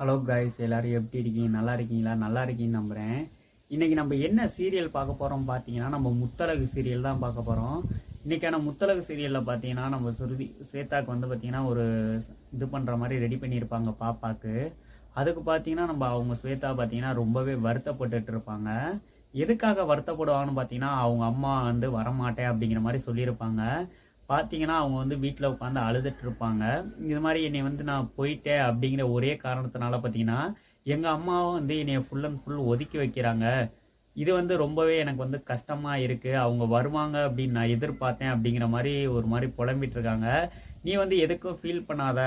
Hello guys எல்லாரும் எப்படி இருக்கீங்க? நல்லா இருக்கீங்களா? நல்லா இருக்கீங்கன்னு நம்புகிறேன் இன்றைக்கி நம்ம என்ன சீரியல் பார்க்க போகிறோம் பார்த்தீங்கன்னா நம்ம முத்தலகு சீரியல் தான் பார்க்க போகிறோம் இன்றைக்கான முத்தலகு சீரியலில் பார்த்தீங்கன்னா நம்ம சுருதி சேத்தாக்கு வந்து பார்த்தீங்கன்னா ஒரு இது பண்ணுற மாதிரி ரெடி பண்ணியிருப்பாங்க பாப்பாக்கு. அதுக்கு பார்த்தீங்கன்னா நம்ம அவங்க ஸ்வேதா பார்த்தீங்கன்னா ரொம்பவே வருத்தப்பட்டுட்டு இருப்பாங்க. எதுக்காக வருத்தப்படுவாங்கன்னு பார்த்தீங்கன்னா அவங்க அம்மா வந்து வரமாட்டேன் அப்படிங்கிற மாதிரி சொல்லியிருப்பாங்க. பார்த்தீங்கன்னா அவங்க வந்து வீட்டில் உட்காந்து அழுதுட்டு இருப்பாங்க இது மாதிரி என்னை வந்து நான் போயிட்டேன் அப்படிங்கிற ஒரே காரணத்தினால பார்த்தீங்கன்னா எங்கள் அம்மாவும் வந்து என்னை ஃபுல் அண்ட் ஃபுல் ஒதுக்கி வைக்கிறாங்க. இது வந்து ரொம்பவே எனக்கு வந்து கஷ்டமாக இருக்குது அவங்க வருவாங்க அப்படின்னு நான் எதிர்பார்த்தேன் அப்படிங்கிற மாதிரி ஒரு மாதிரி புலம்பிட்டு இருக்காங்க நீ வந்து எதுக்கும் ஃபீல் பண்ணாத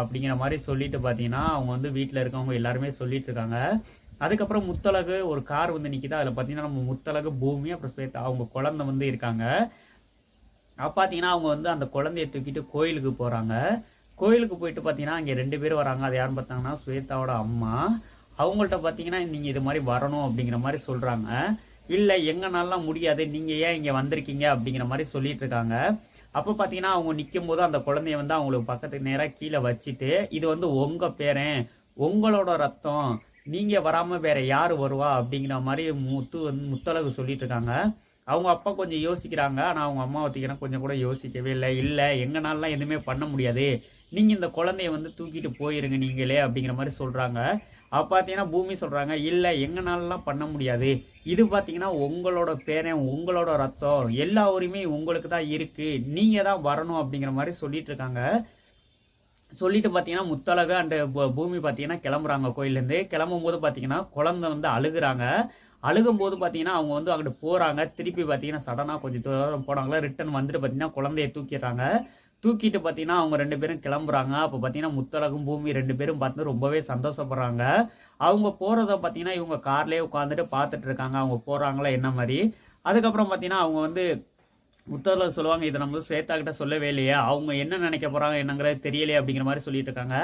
அப்படிங்கிற மாதிரி சொல்லிட்டு பார்த்தீங்கன்னா அவங்க வந்து வீட்டில் இருக்கவங்க எல்லாருமே சொல்லிட்டு இருக்காங்க அதுக்கப்புறம் முத்தழகு ஒரு கார் வந்து நிற்கிது அதில் பார்த்தீங்கன்னா நம்ம முத்தழகு பூமி அப்புறம் ஸ்வேதா அவங்க குழந்தை வந்து இருக்காங்க. பார்த்தீங்கன்னா அவங்க வந்து அந்த குழந்தைய தூக்கிட்டு கோயிலுக்கு போகிறாங்க கோயிலுக்கு போயிட்டு பார்த்தீங்கன்னா இங்கே ரெண்டு பேர் வராங்க. அது யாருன்னு பார்த்தாங்கன்னா ஸ்வேதாவோட அம்மா. அவங்கள்ட்ட பார்த்தீங்கன்னா நீங்கள் இது மாதிரி வரணும் அப்படிங்கிற மாதிரி சொல்கிறாங்க இல்லை எங்கனாலாம் முடியாது. நீங்கள் ஏன் இங்கே வந்திருக்கீங்க அப்படிங்கிற மாதிரி சொல்லிட்டு இருக்காங்க. அப்போ பார்த்தீங்கன்னா அவங்க நிற்கும் போது அந்த குழந்தைய வந்து அவங்களுக்கு பக்கத்துக்கு நேராக கீழே வச்சுட்டு இது வந்து உங்கள் பேரன் உங்களோட ரத்தம். நீங்கள் வராமல் வேற யார் வருவா அப்படிங்கிற மாதிரி முத்து வந்து முத்தளவு சொல்லிட்டு இருக்காங்க. அவங்க அப்பா கொஞ்சம் யோசிக்கிறாங்க. ஆனால் அவங்க அம்மா பார்த்தீங்கன்னா கொஞ்சம் கூட யோசிக்கவே இல்லை இல்லை. எங்கனாலலாம் எதுவுமே பண்ண முடியாது. நீங்கள் இந்த குழந்தைய வந்து தூக்கிட்டு போயிருங்க நீங்களே அப்படிங்கிற மாதிரி சொல்கிறாங்க அப்போ பார்த்தீங்கன்னா பூமி சொல்கிறாங்க இல்லை எங்கனாலலாம் பண்ண முடியாது. இது பார்த்தீங்கன்னா உங்களோட பேரன் உங்களோட ரத்தம் எல்லா உரிமையும் உங்களுக்கு தான் இருக்குது நீங்கள் தான் வரணும் அப்படிங்கிற மாதிரி சொல்லிட்டு இருக்காங்க. சொல்லிட்டு பார்த்தீங்கன்னா முத்தழகு அண்டு பூமி பார்த்தீங்கன்னா கிளம்புறாங்க கோயிலேருந்து கிளம்பும் போது பார்த்தீங்கன்னா குழந்தை வந்து அழுகுறாங்க. அழுகும் போது பார்த்தீங்கன்னா அவங்க வந்து அங்கிட்டு போகிறாங்க திருப்பி பார்த்தீங்கன்னா சடனாக கொஞ்சம் தூரம் போனாங்களா ரிட்டன் வந்துட்டு பார்த்தீங்கன்னா குழந்தைய தூக்கிடுறாங்க. தூக்கிட்டு பார்த்தீங்கன்னா அவங்க ரெண்டு பேரும் கிளம்புறாங்க. அப்போ பார்த்தீங்கன்னா முத்தழகும் பூமி ரெண்டு பேரும் பார்த்து ரொம்பவே சந்தோஷப்படுறாங்க. அவங்க போகிறத பார்த்தீங்கன்னா இவங்க கார்லேயே உட்காந்துட்டு பார்த்துட்டு இருக்காங்க. அவங்க போகிறாங்களா என்ன மாதிரி. அதுக்கப்புறம் பார்த்தீங்கன்னா அவங்க வந்து முத்தழகு சொல்லுவாங்க இதை நம்ம ஸ்வேதா கிட்ட சொல்லவே இல்லையா. அவங்க என்ன நினைக்க போகிறாங்க என்னங்கிறது தெரியலையே அப்படிங்கிற மாதிரி சொல்லிட்டு இருக்காங்க.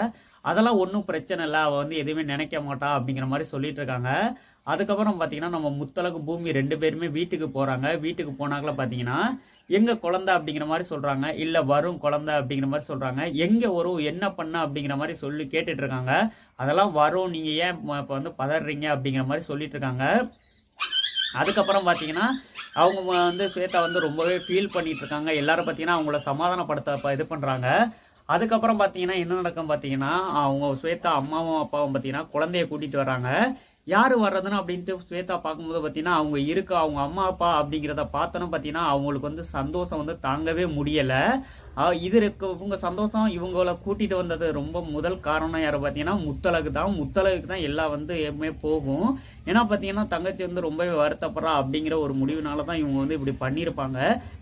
அதெல்லாம் ஒன்றும் பிரச்சனை இல்லை. அவள் வந்து எதுவுமே நினைக்க மாட்டா அப்படிங்கிற மாதிரி சொல்லிட்டு இருக்காங்க. அதுக்கப்புறம் பார்த்தீங்கன்னா நம்ம முத்தலகு பூமி ரெண்டு பேருமே வீட்டுக்கு போகிறாங்க வீட்டுக்கு போனாங்கள பார்த்தீங்கன்னா எங்கே குழந்தை அப்படிங்கிற மாதிரி சொல்கிறாங்க இல்லை வரும் குழந்தை அப்படிங்கிற மாதிரி சொல்கிறாங்க எங்கே வரும் என்ன பண்ண அப்படிங்கிற மாதிரி சொல்லி கேட்டுட்ருக்காங்க. அதெல்லாம் வரும் நீங்கள் ஏன் இப்போ வந்து பதறீங்க அப்படிங்கிற மாதிரி சொல்லிகிட்ருக்காங்க அதுக்கப்புறம் பார்த்தீங்கன்னா அவங்க வந்து ஸ்வேதா வந்து ரொம்பவே ஃபீல் பண்ணிட்டு இருக்காங்க எல்லாரும் பார்த்தீங்கன்னா அவங்கள சமாதானப்படுத்த இது பண்ணுறாங்க அதுக்கப்புறம் பார்த்தீங்கன்னா என்ன நடக்கும் பார்த்தீங்கன்னா அவங்க ஸ்வேதா அம்மாவும் அப்பாவும் பார்த்தீங்கன்னா குழந்தைய கூட்டிகிட்டு வராங்க யார் வர்றதுன்னு அப்படின்ட்டு ஸ்வேதா பார்க்கும்போது பார்த்தீங்கன்னா அவங்க இருக்கு அவங்க அம்மா அப்பா அப்படிங்கிறத பார்த்தோன்னு பார்த்தீங்கன்னா அவங்களுக்கு வந்து சந்தோஷம் வந்து தாங்கவே முடியலை. இது இருக்கு. இவங்க சந்தோஷம் இவங்கள கூட்டிட்டு வந்தது ரொம்ப முதல் காரணம் யார் பார்த்தீங்கன்னா முத்தலகு தான். முத்தழகுக்கு தான் எல்லாம் வந்து எப்பவுமே போகும். ஏன்னா பார்த்தீங்கன்னா தங்கச்சி வந்து ரொம்பவே வருத்தப்படுறா அப்படிங்கிற ஒரு முடிவுனால தான் இவங்க வந்து இப்படி பண்ணியிருப்பாங்க.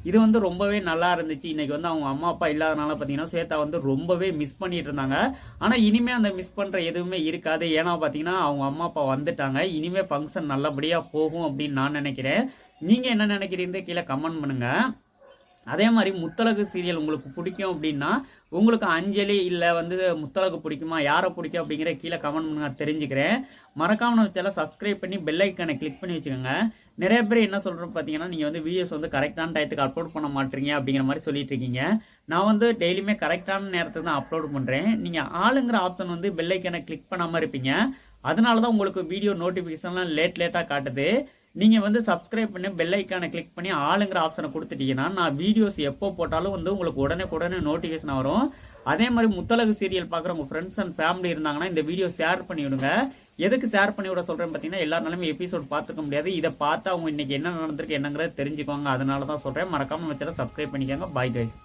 இது வந்து ரொம்பவே நல்லா இருந்துச்சு. இன்னைக்கு வந்து அவங்க அம்மா அப்பா இல்லாதனால பார்த்தீங்கன்னா ஸ்வேதா வந்து ரொம்பவே மிஸ் பண்ணிட்டு இருந்தாங்க. ஆனால் இனிமே அந்த மிஸ் பண்ணுற எதுவுமே இருக்காது. ஏன்னா பார்த்தீங்கன்னா அவங்க அம்மா அப்பா வந்துட்டாங்க. இனிமே ஃபங்க்ஷன் நல்லபடியாக போகும் அப்படின்னு நான் நினைக்கிறேன். நீங்கள் என்ன நினைக்கிறீங்க? கீழே கமெண்ட் பண்ணுங்கள் அதே மாதிரி முத்தலகு சீரியல் உங்களுக்கு பிடிக்கும் அப்படின்னா உங்களுக்கு அஞ்சலி இல்லை வந்து முத்தலகு பிடிக்குமா யாரை பிடிக்கும் அப்படிங்கிற கீழே கமெண்ட் பண்ணுங்க தெரிஞ்சுக்கிறேன். மறக்காம நம்ம சேனல் சப்ஸ்கிரைப் பண்ணி பெல் ஐக்கானை கிளிக் பண்ணி வச்சுக்கோங்க. நிறைய பேர் என்ன சொல்கிறோம் பார்த்தீங்கன்னா நீங்கள் வந்து வீடியோஸ் வந்து கரெக்டான டயத்துக்கு அப்லோட் பண்ண மாட்டீங்க அப்படிங்கிற மாதிரி சொல்லிட்டு இருக்கீங்க. நான் வந்து டெய்லியுமே கரெக்டான நேரத்துக்கு தான் அப்லோட் பண்ணுறேன் நீங்கள் ஆளுங்கிற ஆப்ஷன் வந்து பெல் கிளிக் பண்ணாமல் இருப்பீங்க. அதனால தான் உங்களுக்கு வீடியோ நோட்டிஃபிகேஷன்லாம் லேட் லேட்டாக காட்டுது. நீங்கள் வந்து சப்ஸ்கிரைப் பண்ணி பெல் ஐக்கானை கிளிக் பண்ணி ஆளுங்கிற ஆப்ஷனை கொடுத்துட்டீங்கன்னா நான் வீடியோஸ் எப்போ போட்டாலும் வந்து உங்களுக்கு உடனே உடனே நோட்டிஃபிகேஷன் வரும். அதே மாதிரி முத்தலகு சீரியல் பார்க்குற உங்கள் ஃப்ரெண்ட்ஸ் அண்ட் ஃபேமிலி இருந்தாங்கன்னா இந்த வீடியோ ஷேர் பண்ணிவிடுங்க. எதுக்கு ஷேர் பண்ணி விட சொல்கிறேன் பார்த்தீங்கன்னா எல்லாருனாலுமே எபிசோட் பார்த்துக்க முடியாது. இதை பார்த்து அவங்க இன்றைக்கி என்ன நடந்திருக்கு என்னங்கிறத தெரிஞ்சுக்கோங்க அதனால தான் சொல்கிறேன் மறக்காமல் வச்சாலும் சப்ஸ்கிரைப் பண்ணிக்கோங்க. Bye guys